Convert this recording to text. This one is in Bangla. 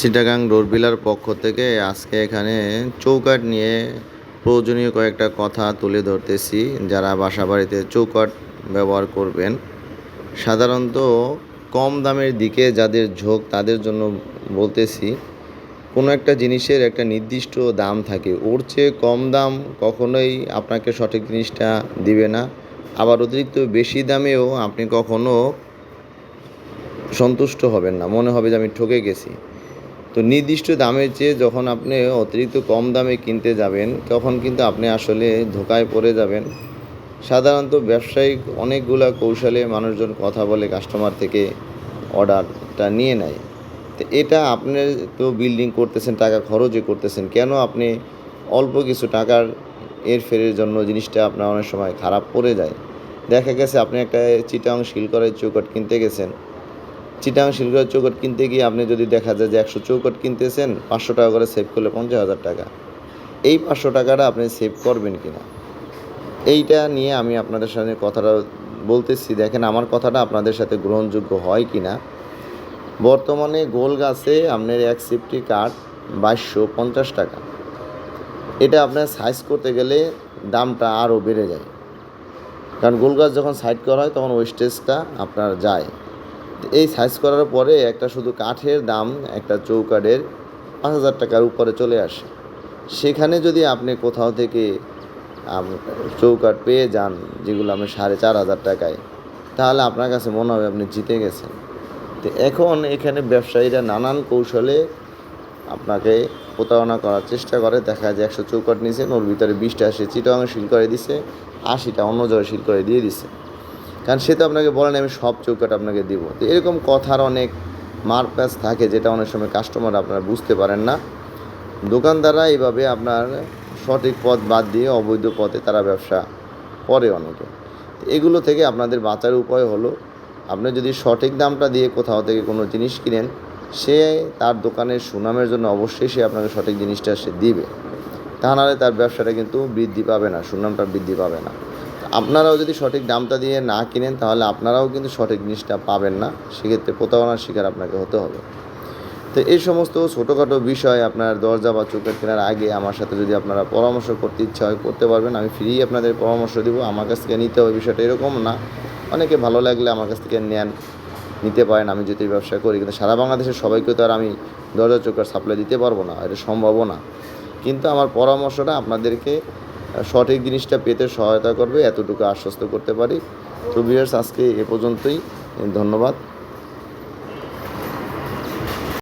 চিটাগাং ডোরবিলার পক্ষ থেকে আজকে এখানে চৌকাঠ নিয়ে প্রয়োজনীয় কয়েকটা কথা তুলে ধরতেছি যারা বাসা বাড়িতে চৌকাঠ ব্যবহার করবেন। সাধারণত কম দামের দিকে যাদের ঝোঁক তাদের জন্য বলতেছি, কোনো একটা জিনিসের একটা নির্দিষ্ট দাম থাকে। ওর চেয়ে কম দাম কখনোই আপনাকে সঠিক জিনিসটা দিবে না। আবার অতিরিক্ত বেশি দামেও আপনি কখনো সন্তুষ্ট হবেন না। মনে হবে যে আমি ঠকে গেছি। তো নির্দিষ্ট দামের চেয়ে যখন আপনি অতিরিক্ত কম দামে কিনতে যাবেন, তখন কিন্তু আপনি আসলে ধোকায় পড়ে যাবেন। সাধারণত ব্যবসায়িক অনেকগুলা কৌশলে মানুষজন কথা বলে কাস্টমার থেকে অর্ডারটা নিয়ে নেয়। তো এটা আপনি তো বিল্ডিং করতেছেন, টাকা খরচে করতেছেন, কেন আপনি অল্প কিছু টাকার এর ফেরের জন্য জিনিসটা আপনার অনেক সময় খারাপ পড়ে যায়? দেখা গেছে আপনি একটা চিটাং শিলকরের চৌকট কিনতে গেছেন। চিটাং শিলকরের চৌকট কিনতে গিয়ে আপনি যদি দেখা যায় যে একশো চৌকট কিনতেছেন, পাঁচশো টাকা করে সেভ করলে পঞ্চাশ হাজার টাকা। এই পাঁচশো টাকাটা আপনি সেভ করবেন কিনা? এইটা নিয়ে আমি আপনাদের সাথে কথাটা বলতেছি। দেখেন, আমার কথাটা আপনাদের সাথে গ্রহণযোগ্য হয় কি না বর্তমানে গোল গাছে আপনার এক সেফটি কার্ড বাইশশো পঞ্চাশ টাকা। এটা আপনার সাইজ করতে গেলে দামটা আরও বেড়ে যায়। কারণ গোল গাছ যখন সাইড করা হয়, তখন ওয়েস্টেজটা আপনার যায়। এই সাইজ করার পরে একটা শুধু কাঠের দাম, একটা চৌকাঠের পাঁচ হাজার টাকার উপরে চলে আসে। সেখানে যদি আপনি কোথাও থেকে চৌকাঠ পেয়ে যান, যেগুলো আপনি সাড়ে চার হাজার টাকায়, তাহলে আপনার কাছে মনে হবে আপনি জিতে গেছেন। তো এখন এখানে ব্যবসায়ীরা নানান কৌশলে আপনাকে প্রতারণা করার চেষ্টা করে। দেখা যায় একশো চৌকাঠ নিয়েছেন ওর ভিতরে বিশটা সে চিটাং শিল করে দিছে, আশিটা অন্য জায়গায় শিল করে দিয়ে দিছে। কারণ সে তো আপনাকে বলেন আমি সব চৌকাঠ আপনাকে দিব। তো এরকম কথার অনেক মারপ্যাচ থাকে যেটা অনেক সময় কাস্টমার আপনারা বুঝতে পারেন না। দোকানদাররা এইভাবে আপনার সঠিক পথ বাদ দিয়ে অবৈধ পথে তারা ব্যবসা করে অনেকে। এগুলো থেকে আপনাদের বাঁচার উপায় হলো, আপনি যদি সঠিক দামটা দিয়ে কোথাও থেকে কোনো জিনিস কিনেন, সে তার দোকানের সুনামের জন্য অবশ্যই সে আপনাকে সঠিক জিনিসটা সে দিবে। তা নাহলে তার ব্যবসাটা কিন্তু বৃদ্ধি পাবে না, সুনামটা বৃদ্ধি পাবে না। আপনারাও যদি সঠিক দামটা দিয়ে না কিনেন, তাহলে আপনারাও কিন্তু সঠিক জিনিসটা পাবেন না। সেক্ষেত্রে প্রতারণার শিকার আপনাকে হতে হবে। তো এই সমস্ত ছোটোখাটো বিষয় আপনার দরজা বা চোখের কেনার আগে আমার সাথে যদি আপনারা পরামর্শ করতে ইচ্ছা হয়, করতে পারবেন। আমি ফ্রি আপনাদের পরামর্শ দিব। আমার কাছ থেকে নিতে হবে। বিষয়টা এরকম না। অনেকে ভালো লাগলে আমার কাছ থেকে নেন। নিতে পারেন। আমি যদি ব্যবসা করি, কিন্তু সারা বাংলাদেশের সবাইকে তো আর আমি দরজা চোখের সাপ্লাই দিতে পারব না। এটা সম্ভবও না। কিন্তু আমার পরামর্শটা আপনাদেরকে সঠিক জিনিসটা পেতে সহায়তা করবে, এতটুকু আশ্বস্ত করতে পারি। তো বিয়ার্স আজকে এ পর্যন্তই। ধন্যবাদ।